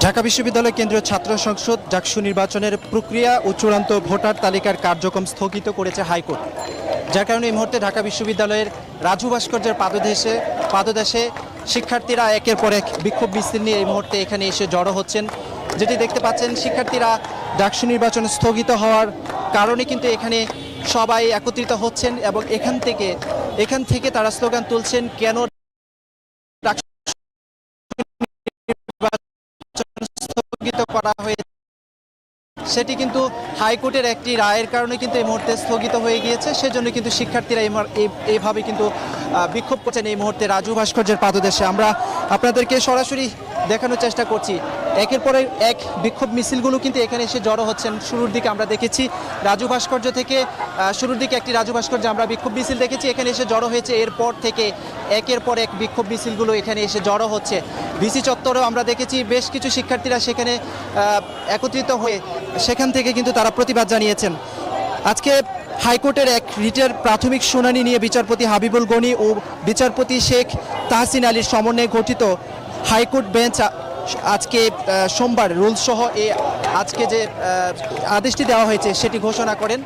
ঢাকা বিশ্ববিদ্যালয় কেন্দ্রীয় ছাত্র সংসদ ডাকসু নির্বাচনের প্রক্রিয়া ও চূড়ান্ত ভোটার তালিকার কার্যক্রম স্থগিত করেছে হাইকোর্ট। যার কারণে এই মুহূর্তে ঢাকা বিশ্ববিদ্যালয়ের রাজু ভাস্কর্যের পাদদেশে পাদদেশে শিক্ষার্থীরা একের পর এক বিক্ষোভ নিয়ে এই মুহূর্তে এখানে এসে জড়ো হচ্ছেন। যেটি দেখতে পাচ্ছেন, শিক্ষার্থীরা ডাকসু নির্বাচন স্থগিত হওয়ার কারণে কিন্তু এখানে সবাই একত্রিত হচ্ছেন এবং এখান থেকে এখান থেকে তারা স্লোগান তুলছেন, কেন সেটি কিন্তু হাইকোর্টের একটি রায়ের কারণে কিন্তু এই মুহূর্তে স্থগিত হয়ে গিয়েছে। সেজন্য কিন্তু শিক্ষার্থীরা এইভাবে কিন্তু বিক্ষোভ করছেন এই মুহূর্তে রাজু ভাস্কর্যের পাদদেশে। আমরা আপনাদেরকে সরাসরি দেখানোর চেষ্টা করছি। একের পরে এক বিক্ষোভ মিছিলগুলো কিন্তু এখানে এসে জড়ো হচ্ছেন। শুরুর দিকে আমরা দেখেছি রাজু ভাস্কর্য থেকে শুরুর দিকে একটি রাজু ভাস্কর্য আমরা বিক্ষোভ মিছিল দেখেছি, এখানে এসে জড়ো হয়েছে। এরপর থেকে একের পর এক বিক্ষোভ মিছিলগুলো এখানে এসে জড়ো হচ্ছে। ভিসি চত্বরেও আমরা দেখেছি বেশ কিছু শিক্ষার্থীরা সেখানে একত্রিত হয়ে সেখান থেকে কিন্তু তারা প্রতিবাদ জানিয়েছেন। আজকে হাইকোর্টের এক রিটের প্রাথমিক শুনানি নিয়ে বিচারপতি হাবিবুল গনি ও বিচারপতি শেখ তাহসিন আলীর সমন্বয়ে গঠিত হাইকোর্ট বেঞ্চ আজকে সোমবার রুলস সহ এই আজকে যে আদেশটি দেওয়া হয়েছে সেটি ঘোষণা করেন।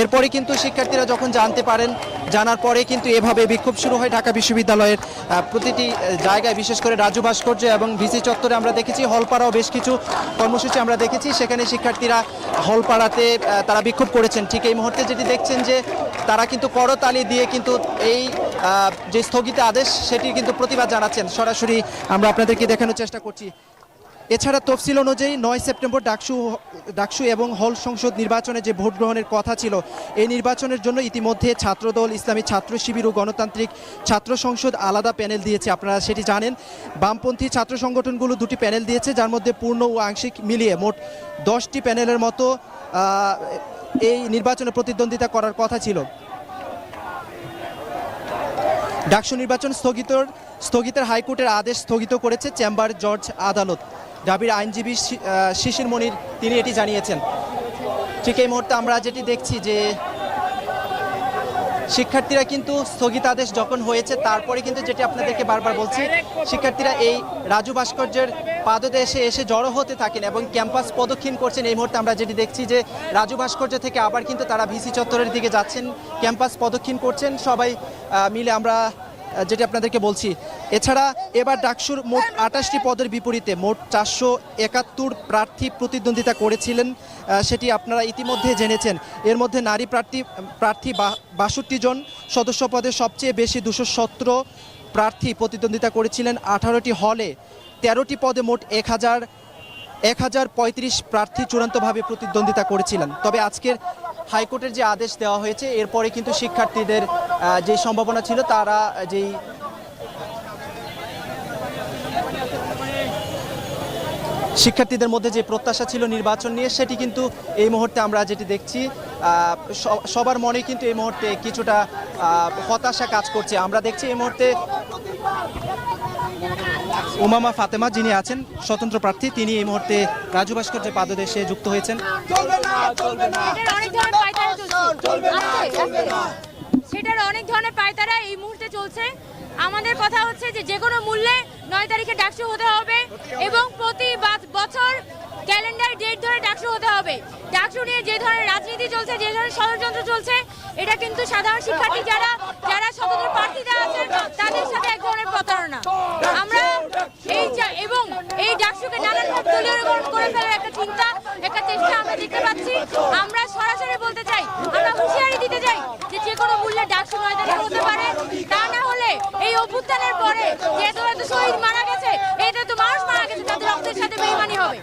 এরপরে কিন্তু শিক্ষার্থীরা যখন জানতে পারেন, জানার পরে কিন্তু এভাবে বিক্ষোভ শুরু হয় ঢাকা বিশ্ববিদ্যালয়ের প্রতিটি জায়গায় বিশেষ করে রাজু ভাস্কর্য এবং ভিসি চত্বরে আমরা দেখেছি, হলপাড়াও বেশ কিছু কর্মসূচি আমরা দেখেছি। সেখানে শিক্ষার্থীরা হলপাড়াতে তারা বিক্ষোভ করেছেন। ঠিক এই মুহূর্তে যেটি দেখছেন যে, তারা কিন্তু করতালি দিয়ে কিন্তু এই যে স্থগিত আদেশ, সেটি কিন্তু প্রতিবাদ জানাচ্ছেন। সরাসরি আমরা আপনাদেরকে দেখানোর চেষ্টা করছি। এছাড়া তফসিল অনুযায়ী নয় সেপ্টেম্বর ডাকসু ডাকসু এবং হল সংসদ নির্বাচনে যে ভোট গ্রহণের কথা ছিল, এই নির্বাচনের জন্য ইতিমধ্যে ছাত্রদল, ইসলামী ছাত্র শিবির ও গণতান্ত্রিক ছাত্র সংসদ আলাদা প্যানেল দিয়েছে। আপনারা সেটি জানেন, বামপন্থী ছাত্র সংগঠনগুলো দুটি প্যানেল দিয়েছে, যার মধ্যে পূর্ণ ও আংশিক মিলিয়ে মোট দশটি প্যানেলের মতো এই নির্বাচনে প্রতিদ্বন্দ্বিতা করার কথা ছিল। ডাকসু নির্বাচন স্থগিতর স্থগিতের হাইকোর্টের আদেশ স্থগিত করেছে চেম্বার জর্জ আদালত। ডাবির আইনজীবী শিশির মনির, তিনি এটি জানিয়েছেন। ঠিক এই মুহূর্তে আমরা যেটি দেখছি যে শিক্ষার্থীরা কিন্তু স্থগিতাদেশ যখন হয়েছে, তারপরে কিন্তু যেটি আপনাদেরকে বারবার বলছি, শিক্ষার্থীরা এই রাজু ভাস্কর্যের পাদদেশে এসে জড়ো হতে থাকেন এবং ক্যাম্পাস প্রদক্ষিণ করছেন। এই মুহূর্তে আমরা যেটি দেখছি যে রাজু ভাস্কর্য থেকে আবার কিন্তু তারা ভিসি চত্বরের দিকে যাচ্ছেন, ক্যাম্পাস প্রদক্ষিণ করছেন। সবাই মিলে আমরা যেটি আপনাদেরকে বলছি। এছাড়া এবার ডাকসুর মোট আটাশটি পদের বিপরীতে মোট চারশো একাত্তর প্রার্থী প্রতিদ্বন্দ্বিতা করেছিলেন সেটি আপনারা ইতিমধ্যে জেনেছেন। এর মধ্যে নারী প্রার্থী প্রার্থী বাষট্টি জন, সদস্য পদে সবচেয়ে বেশি দুশো সতেরো প্রার্থী প্রতিদ্বন্দ্বিতা করেছিলেন। আঠারোটি হলে তেরোটি পদে মোট এক হাজার এক হাজার পঁয়ত্রিশ প্রার্থী চূড়ান্তভাবে প্রতিদ্বন্দ্বিতা করেছিলেন। তবে আজকের হাইকোর্টের যে আদেশ দেওয়া হয়েছে, এরপরে কিন্তু শিক্ষার্থীদের যে সম্ভাবনা ছিল তারা যেই শিক্ষার্থীদের মধ্যে যে প্রত্যাশা ছিল নির্বাচন নিয়ে সেটি কিন্তু এই মুহূর্তে আমরা যেটি দেখছি সবার মনে কিন্তু এই মুহূর্তে কিছুটা হতাশা কাজ করছে। আমরা দেখছি এই মুহূর্তে উমামা ফাতেমা যিনি আছেন স্বতন্ত্র প্রার্থী তিনি এই মুহূর্তে রাজু ভাস্কর্যে পাদদেশে যুক্ত হয়েছেন। অনেক ধরনের পায়তারা এই মুহূর্তে চলছে। আমাদের কথা হচ্ছে যে যে কোনো মূল্যে নয় তারিখে ডাকসু হতে হবে এবং প্রতি বছর ক্যালেন্ডার ডেট ধরে ডাকসু হতে হবে। ডাকসু নিয়ে যে ধরনের রাজনীতি চলছে, যে ধরনের ষড়যন্ত্র চলছে, এটা কিন্তু সাধারণ শিক্ষার্থী যারা যারা স্বতন্ত্র প্রার্থীরা আছেন তাদের সাথে এক ধরনের প্রতারণা। আমরা এই এবং এই ডাকসুকে নানানভাবে দলীয়করণ করে ফেলার একটা চিন্তা, একটা চেষ্টা আমরা দেখতে পাচ্ছি। আমরা সরাসরি বলতে চাই, আমরা হুঁশিয়ারি দিতে চাই মূল্যে ডাকসু ময়দানে হতে পারে, তা না হলে এই অভ্যুত্থানের পরে যে এত এত শহীদ মারা গেছে এটা তো মানুষ মারা গেছে, তাদের রক্তের সাথে বেইমানি হবে।